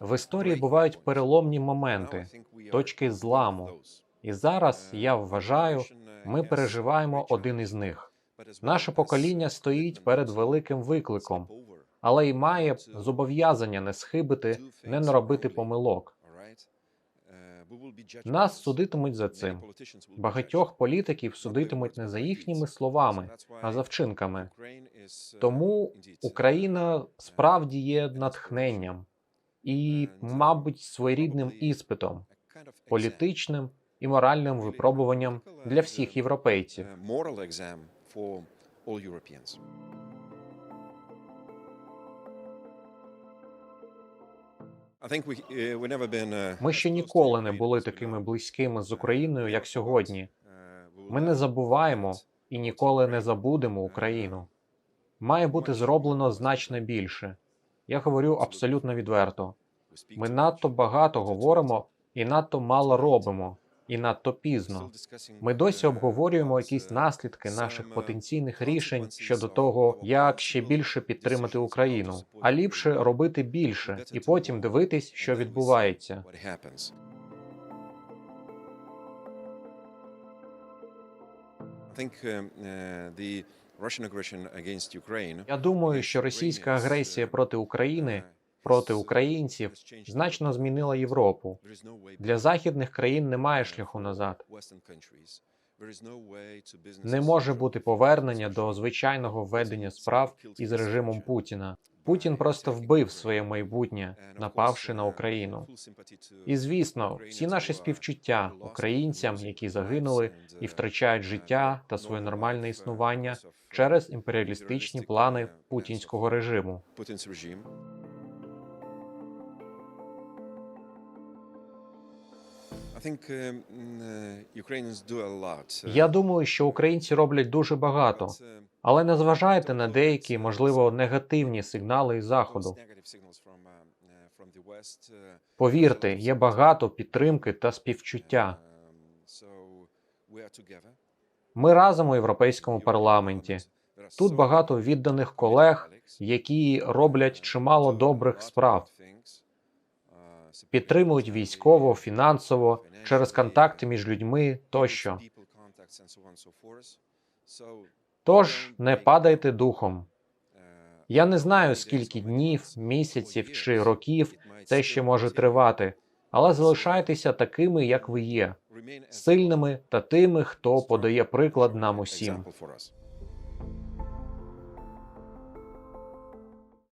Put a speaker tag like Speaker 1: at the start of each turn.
Speaker 1: В історії бувають переломні моменти, точки зламу. І зараз я вважаю, ми переживаємо один із них. Наше покоління стоїть перед великим викликом, але й має зобов'язання не схибити, не наробити помилок. Нас судитимуть за цим. Багатьох політиків судитимуть не за їхніми словами, а за вчинками. Тому Україна справді є натхненням і, мабуть, своєрідним іспитом, політичним і моральним випробуванням для всіх європейців. Ми ще ніколи не були такими близькими з Україною, як сьогодні. Ми не забуваємо і ніколи не забудемо Україну. Має бути зроблено значно більше. Я говорю абсолютно відверто. Ми надто багато говоримо і надто мало робимо, і надто пізно. Ми досі обговорюємо якісь наслідки наших потенційних рішень щодо того, як ще більше підтримати Україну, а ліпше робити більше і потім дивитись, що відбувається. Я думаю, що російська агресія проти України, проти українців, значно змінила Європу. Для західних країн немає шляху назад. Не може бути повернення до звичайного ведення справ із режимом Путіна. Путін просто вбив своє майбутнє, напавши на Україну. І звісно, всі наші співчуття українцям, які загинули і втрачають життя та своє нормальне існування через імперіалістичні плани путінського режиму. Я думаю, що українці роблять дуже багато, але не зважайте на деякі, можливо, негативні сигнали із заходу. Повірте, є багато підтримки та співчуття. Ми разом у європейському парламенті. Тут багато відданих колег, які роблять чимало добрих справ, підтримують військово, фінансово, через контакти між людьми тощо. Тож не падайте духом. Я не знаю, скільки днів, місяців чи років це ще може тривати, але залишайтеся такими, як ви є, сильними та тими, хто подає приклад нам усім.